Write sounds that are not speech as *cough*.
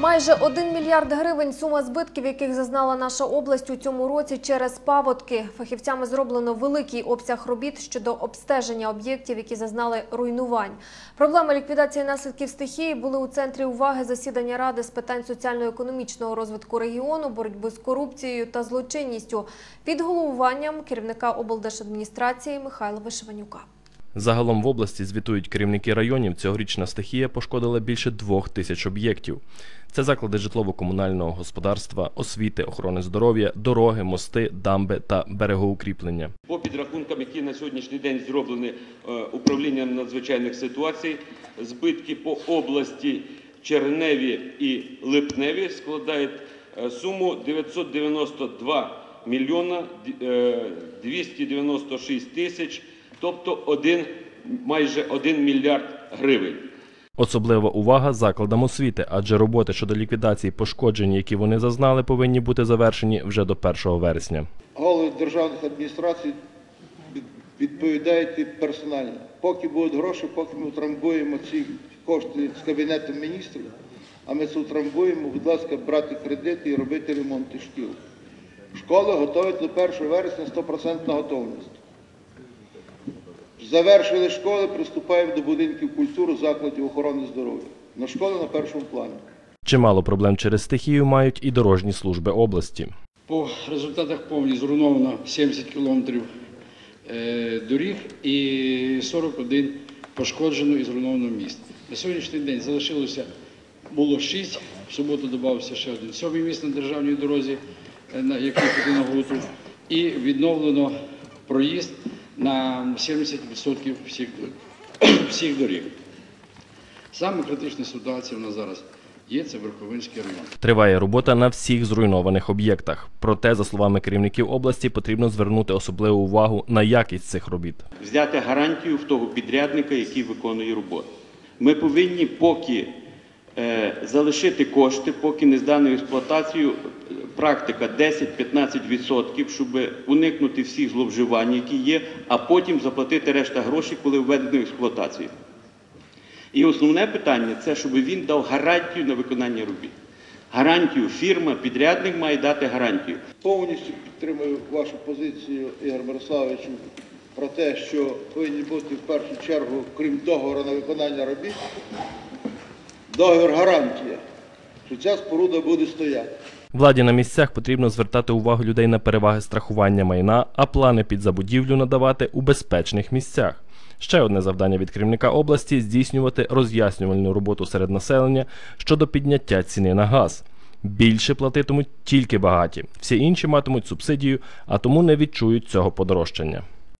Майже 1 мільярд гривень сума збитків, яких зазнала наша область у цьому році через паводки. Фахівцями зроблено великий обсяг робіт щодо обстеження об'єктів, які зазнали руйнувань. Проблеми ліквідації наслідків стихії були у центрі уваги засідання Ради з питань соціально-економічного розвитку регіону, боротьби з корупцією та злочинністю під головуванням керівника облдержадміністрації Михайла Вишиванюка. Загалом в області звітують керівники районів. Цьогорічна стихія пошкодила більше двох тисяч об'єктів. Це заклади житлово-комунального господарства, освіти, охорони здоров'я, дороги, мости, дамби та берегоукріплення. По підрахункам, які на сьогоднішній день зроблені е, управлінням надзвичайних ситуацій, збитки по області Черневі і Липневі складають е, суму 992 мільйона е, 296 тисяч, тобто один, майже 1 мільярд гривень. Особлива увага закладам освіти, адже роботи щодо ліквідації пошкоджень, які вони зазнали, повинні бути завершені вже до 1 вересня. голови державних адміністрацій від- відповідають персонально. Поки будуть гроші, поки ми утрамбуємо ці кошти з Кабінету міністрів, а ми це утрамбуємо, будь ласка, брати кредити і робити ремонти шкіл. Школи готують до 1 вересня 100% готовність. Завершили школи, приступаємо до будинків культури, закладів охорони здоров'я. На школи на першому плані. Чимало проблем через стихію мають і дорожні служби області. По результатах повні зруйновано 70 кілометрів е, доріг і 41 пошкоджено і зруйновано міст. На сьогоднішній день залишилося було 6, в суботу додався ще один. Сьомий міст на державній дорозі, е, на який на Гуту, і відновлено проїзд на 70% всіх, *clears throat* всіх доріг. Саме критична ситуація у нас зараз є це Верховинський район. Триває робота на всіх зруйнованих об'єктах. Проте, за словами керівників області, потрібно звернути особливу увагу на якість цих робіт. взяти гарантію в того підрядника, який виконує роботу. Ми повинні поки е, залишити кошти, поки не здано експлуатацію, практика 10-15%, щоб уникнути всіх зловживань, які є, а потім заплатити решта грошей, коли введено в експлуатацію. І основне питання це, щоб він дав гарантію на виконання робіт. Гарантію фірма, підрядник має дати гарантію. Повністю підтримую вашу позицію, Ігор Мирославовичу, про те, що повинні бути в першу чергу, крім договору на виконання робіт, договір гарантія, що ця споруда буде стояти. Владі на місцях потрібно звертати увагу людей на переваги страхування майна, а плани під забудівлю надавати у безпечних місцях. Ще одне завдання від керівника області здійснювати роз'яснювальну роботу серед населення щодо підняття ціни на газ. Більше платитимуть тільки багаті, всі інші матимуть субсидію, а тому не відчують цього подорожчання.